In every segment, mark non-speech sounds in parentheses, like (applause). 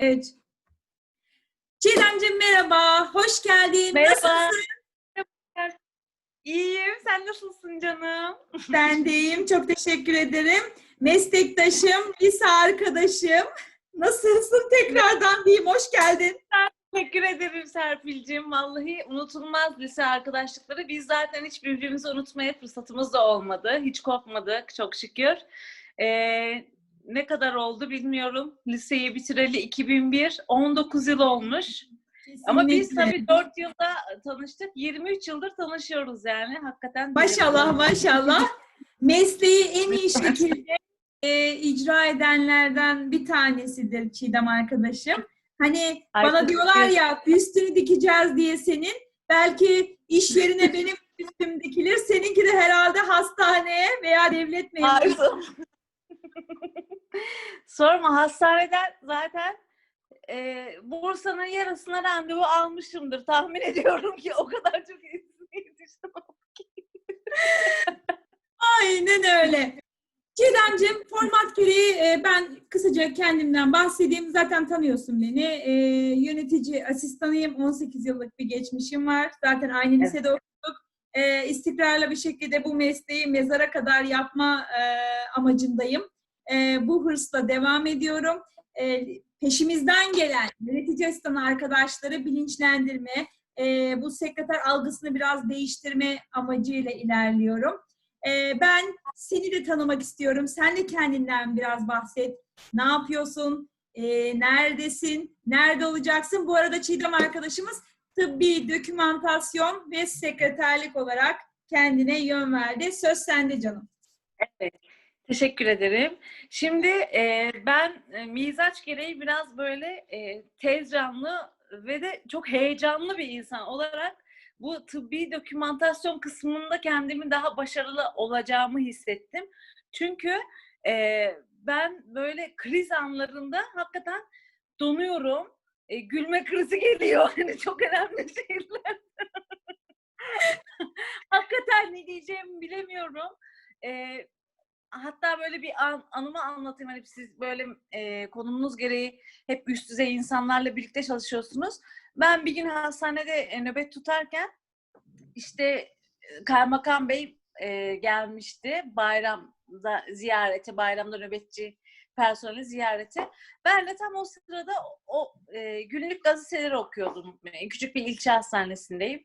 Evet. Çiğdemciğim merhaba, hoş geldin. Merhaba. Nasılsın? İyiyim. Sen nasılsın canım? (laughs) Ben de iyiyim, çok teşekkür ederim. Meslektaşım, lise arkadaşım. Nasılsın tekrardan diyeyim, hoş geldin. Teşekkür ederim Serpil'ciğim. Vallahi unutulmaz lise arkadaşlıkları. Biz zaten hiç birbirimizi unutmaya fırsatımız da olmadı. Hiç kopmadık çok şükür. Ee, ne kadar oldu bilmiyorum. Liseyi bitireli 2001, 19 yıl olmuş. Ama biz Kesinlikle. tabii 4 yılda tanıştık. 23 yıldır tanışıyoruz yani. Hakikaten. Maşallah, maşallah. (laughs) Mesleği en iyi şekilde e, icra edenlerden bir tanesidir Çiğdem arkadaşım. Hani Ay, bana diyorlar ya üstünü dikeceğiz diye senin. Belki iş yerine benim üstüm dikilir. Seninki de herhalde hastaneye veya devlet memuru. Sorma hastaneden zaten e, Bursa'nın yarısına randevu almışımdır. Tahmin ediyorum ki o kadar çok yetiştim. Aynen öyle. Çiğdemciğim format gereği e, ben kısaca kendimden bahsedeyim. Zaten tanıyorsun beni. E, yönetici asistanıyım. 18 yıllık bir geçmişim var. Zaten aynı Evet. lisede okuduk. E, istikrarlı bir şekilde bu mesleği mezara kadar yapma e, amacındayım. E, bu hırsla devam ediyorum. E, peşimizden gelen yönetici asistanı arkadaşları bilinçlendirme, e, bu sekreter algısını biraz değiştirme amacıyla ilerliyorum. Ee, ben seni de tanımak istiyorum. Sen de kendinden biraz bahset. Ne yapıyorsun? Ee, neredesin? Nerede olacaksın? Bu arada Çiğdem arkadaşımız tıbbi dokümantasyon ve sekreterlik olarak kendine yön verdi. Söz sende canım. Teşekkür ederim. Şimdi e, ben e, mizaç gereği biraz böyle e, tez canlı ve de çok heyecanlı bir insan olarak bu tıbbi dokümantasyon kısmında kendimi daha başarılı olacağımı hissettim. Çünkü e, ben böyle kriz anlarında hakikaten donuyorum. E, gülme krizi geliyor. (laughs) Hani çok önemli şeyler. (laughs) hakikaten ne diyeceğimi bilemiyorum. E, hatta böyle bir an, anımı anlatayım. Hani siz böyle e, konumunuz gereği hep üst düzey insanlarla birlikte çalışıyorsunuz. Ben bir gün hastanede e, nöbet tutarken işte e, Kaymakam Bey e, gelmişti bayramda ziyarete, bayramda nöbetçi personeli ziyarete. Ben de tam o sırada o e, günlük gazeteleri okuyordum. E, küçük bir ilçe hastanesindeyim.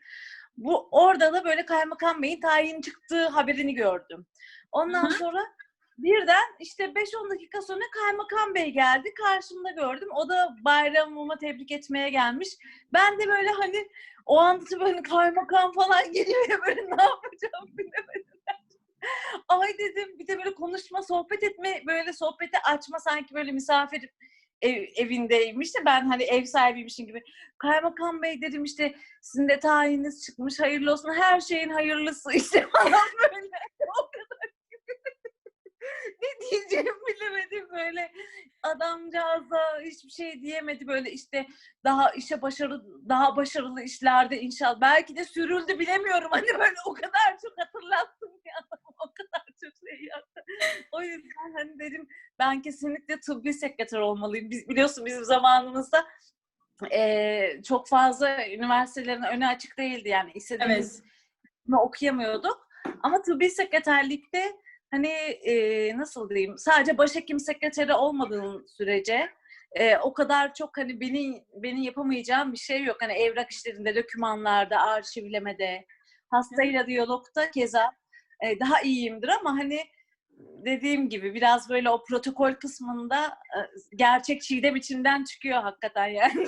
Bu orada da böyle Kaymakam Bey'in tayin çıktığı haberini gördüm. Ondan Hı hı. sonra birden işte 5-10 dakika sonra Kaymakam Bey geldi. Karşımda gördüm. O da bayramıma tebrik etmeye gelmiş. Ben de böyle hani o anda böyle kaymakam falan (laughs) geliyor ya böyle ne yapacağım bilemedim. (laughs) Ay dedim bir de böyle konuşma, sohbet etme, böyle sohbeti açma sanki böyle misafir ev, evindeymiş de ben hani ev sahibiymişim gibi. Kaymakam Bey dedim işte sizin de tayininiz çıkmış hayırlı olsun her şeyin hayırlısı işte (laughs) falan böyle. O kadar (laughs) ne diyeceğimi bilemedim böyle. Adamcağıza hiçbir şey diyemedi böyle işte daha işe başarı daha başarılı işlerde inşallah. Belki de sürüldü bilemiyorum. Hani böyle o kadar çok hatırlattım adamı, o kadar çok şey yaptı. O yüzden hani dedim ben kesinlikle tıbbi sekreter olmalıyım. Biz biliyorsun bizim zamanımızda eee, çok fazla üniversitelerin önü açık değildi yani istediğimiz okuyamıyorduk. Ama tıbbi sekreterlikte hani e, nasıl diyeyim sadece başhekim sekreteri olmadığın sürece e, o kadar çok hani beni benim yapamayacağım bir şey yok. Hani evrak işlerinde, dokümanlarda, arşivlemede, hastayla diyalogta keza e, daha iyiyimdir ama hani dediğim gibi biraz böyle o protokol kısmında e, gerçek çiğdem içinden çıkıyor hakikaten yani. (laughs) (laughs)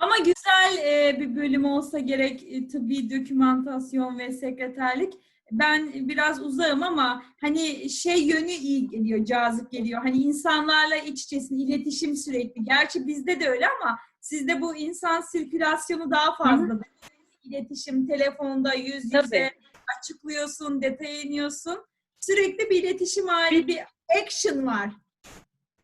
Ama güzel e, bir bölüm olsa gerek e, tıbbi dokümantasyon ve sekreterlik. Ben biraz uzağım ama hani şey yönü iyi geliyor, cazip geliyor. Hani insanlarla iç içesin, iletişim sürekli. Gerçi bizde de öyle ama sizde bu insan sirkülasyonu daha fazla. İletişim, telefonda, yüz yüze Tabii. Açıklıyorsun, detaya iniyorsun. Sürekli bir iletişim hali, bir action var.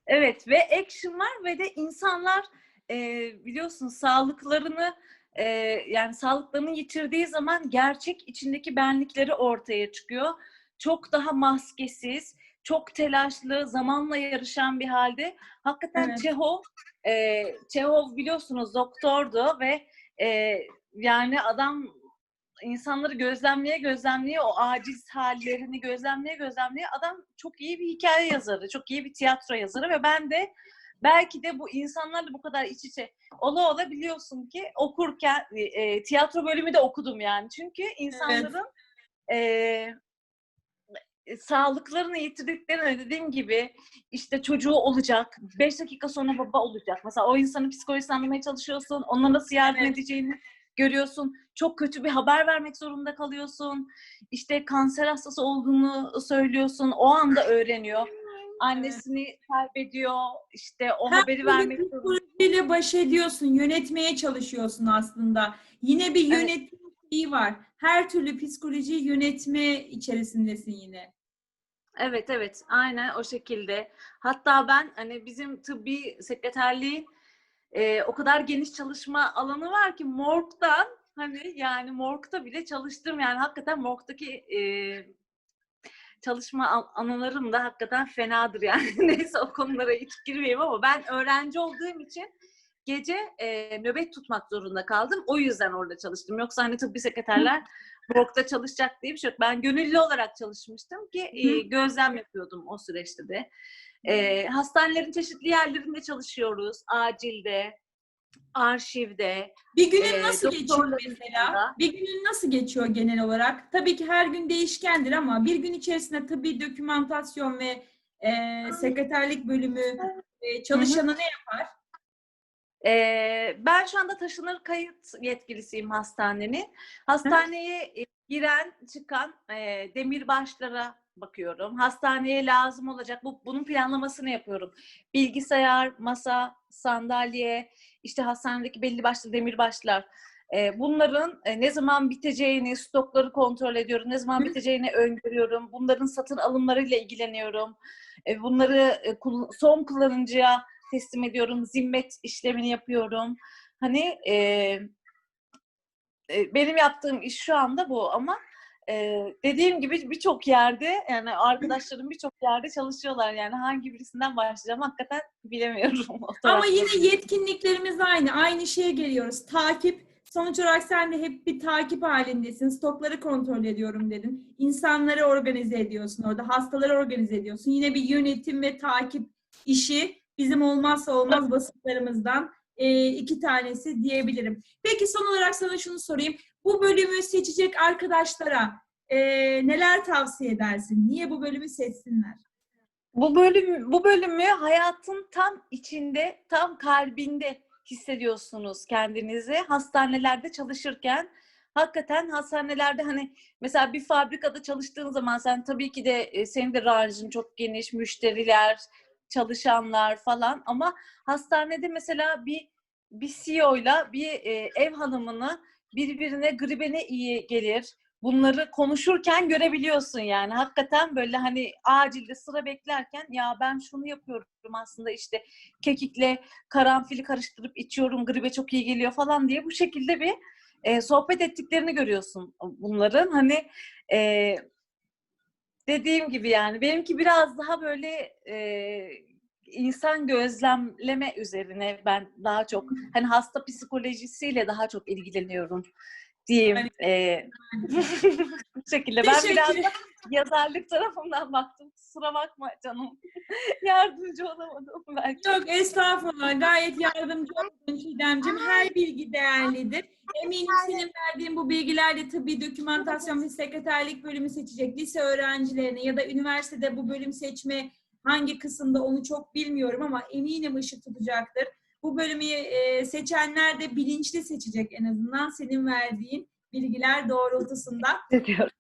Evet ve action var ve de insanlar e, biliyorsun sağlıklarını e, yani sağlıklarını yitirdiği zaman gerçek içindeki benlikleri ortaya çıkıyor. Çok daha maskesiz, çok telaşlı, zamanla yarışan bir halde. Hakikaten Evet. Çehov, e, Çehov biliyorsunuz doktordu ve e, yani adam insanları gözlemleye gözlemleye o aciz hallerini gözlemleye gözlemleye adam çok iyi bir hikaye yazarı, çok iyi bir tiyatro yazarı ve ben de belki de bu insanlarla bu kadar iç içe ola ola biliyorsun ki okurken e, tiyatro bölümü de okudum yani. Çünkü insanların e, sağlıklarını yitirdiklerini dediğim gibi işte çocuğu olacak, 5 dakika sonra baba olacak. Mesela o insanın psikolojisini anlamaya çalışıyorsun, ona nasıl yardım Evet. edeceğini görüyorsun. Çok kötü bir haber vermek zorunda kalıyorsun. İşte kanser hastası olduğunu söylüyorsun. O anda öğreniyor. Annesini kaybediyor. İşte o Her haberi vermek zorunda. psikolojiyle baş ediyorsun, yönetmeye çalışıyorsun aslında. Yine bir Evet. yönetim şeyi var. Her türlü psikolojiyi yönetme içerisindesin yine. Evet evet aynen o şekilde. Hatta ben hani bizim tıbbi sekreterliğin e, o kadar geniş çalışma alanı var ki morgdan hani yani morgda bile çalıştım yani hakikaten morgdaki e, çalışma al- anılarım da hakikaten fenadır yani. (laughs) Neyse o konulara hiç girmeyeyim ama ben öğrenci olduğum için gece e, nöbet tutmak zorunda kaldım. O yüzden orada çalıştım. Yoksa hani tıbbi sekreterler (laughs) morgda çalışacak diye bir şey yok. Ben gönüllü olarak çalışmıştım ki e, gözlem yapıyordum o süreçte de. E, hastanelerin çeşitli yerlerinde çalışıyoruz. Acilde, arşivde. Bir günün Ee, nasıl geçiyor mesela? Bir günün nasıl geçiyor genel olarak? Tabii ki her gün değişkendir ama bir gün içerisinde tıbbi dokümantasyon ve e, sekreterlik bölümü e, çalışanı ne yapar? Ee, ben şu anda taşınır kayıt yetkilisiyim hastanenin. Hastaneye e, giren çıkan e, demirbaşlara bakıyorum. Hastaneye lazım olacak bu bunun planlamasını yapıyorum. Bilgisayar, masa, sandalye, işte hastanedeki belli başlı demirbaşlar. E, bunların e, ne zaman biteceğini, stokları kontrol ediyorum. Ne zaman Hı. biteceğini öngörüyorum. Bunların satın alımlarıyla ilgileniyorum. E, bunları e, son kullanıcıya teslim ediyorum. Zimmet işlemini yapıyorum. Hani e, e, benim yaptığım iş şu anda bu ama e, dediğim gibi birçok yerde yani arkadaşlarım birçok yerde çalışıyorlar yani hangi birisinden başlayacağım hakikaten bilemiyorum. (laughs) Ama yine yetkinliklerimiz aynı. Aynı şeye geliyoruz. Takip. Sonuç olarak sen de hep bir takip halindesin. Stokları kontrol ediyorum dedin. İnsanları organize ediyorsun orada. Hastaları organize ediyorsun. Yine bir yönetim ve takip işi bizim olmazsa olmaz vasıflarımızdan e, iki tanesi diyebilirim. Peki son olarak sana şunu sorayım. Bu bölümü seçecek arkadaşlara e, neler tavsiye edersin? Niye bu bölümü seçsinler? Bu bölüm bu bölümü hayatın tam içinde, tam kalbinde hissediyorsunuz kendinizi. Hastanelerde çalışırken hakikaten hastanelerde hani mesela bir fabrikada çalıştığın zaman sen tabii ki de e, senin de ranjın çok geniş, müşteriler, çalışanlar falan ama hastanede mesela bir bir CEO'yla bir e, ev hanımını birbirine gribene iyi gelir bunları konuşurken görebiliyorsun yani. Hakikaten böyle hani acilde sıra beklerken ya ben şunu yapıyorum aslında işte kekikle karanfili karıştırıp içiyorum gribe çok iyi geliyor falan diye bu şekilde bir e, sohbet ettiklerini görüyorsun bunların. Hani e, dediğim gibi yani benimki biraz daha böyle e, insan gözlemleme üzerine ben daha çok hani hasta psikolojisiyle daha çok ilgileniyorum diyeyim. E, (laughs) bu şekilde. Ben biraz da yazarlık tarafından baktım. Kusura bakma canım. (laughs) Yardımcı olamadım belki. Yok estağfurullah. Gayet yardımcı oldun Çiğdemciğim. Her bilgi değerlidir. Eminim senin verdiğin bu bilgilerle tıbbi dokümantasyon ve sekreterlik bölümü seçecek lise öğrencilerine ya da üniversitede bu bölüm seçme hangi kısımda onu çok bilmiyorum ama eminim ışık tutacaktır. Bu bölümü e, seçenler de bilinçli seçecek en azından senin verdiğin bilgiler doğrultusunda. (laughs) Ediyorum.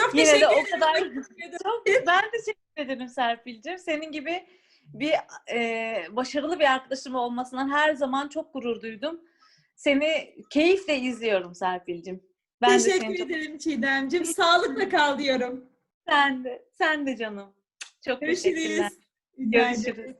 Çok Yine teşekkür de o ederim. kadar (laughs) çok ben teşekkür ederim Serpil'cim. Senin gibi bir e, başarılı bir arkadaşım olmasından her zaman çok gurur duydum. Seni keyifle izliyorum Serpil'cim. Ben de Teşekkür çok ederim Çiğdemciğim. Sağlıkla kal diyorum. sen de sen de canım. Çok teşekkürler. Görüşürüz. Ederim. Görüşürüz.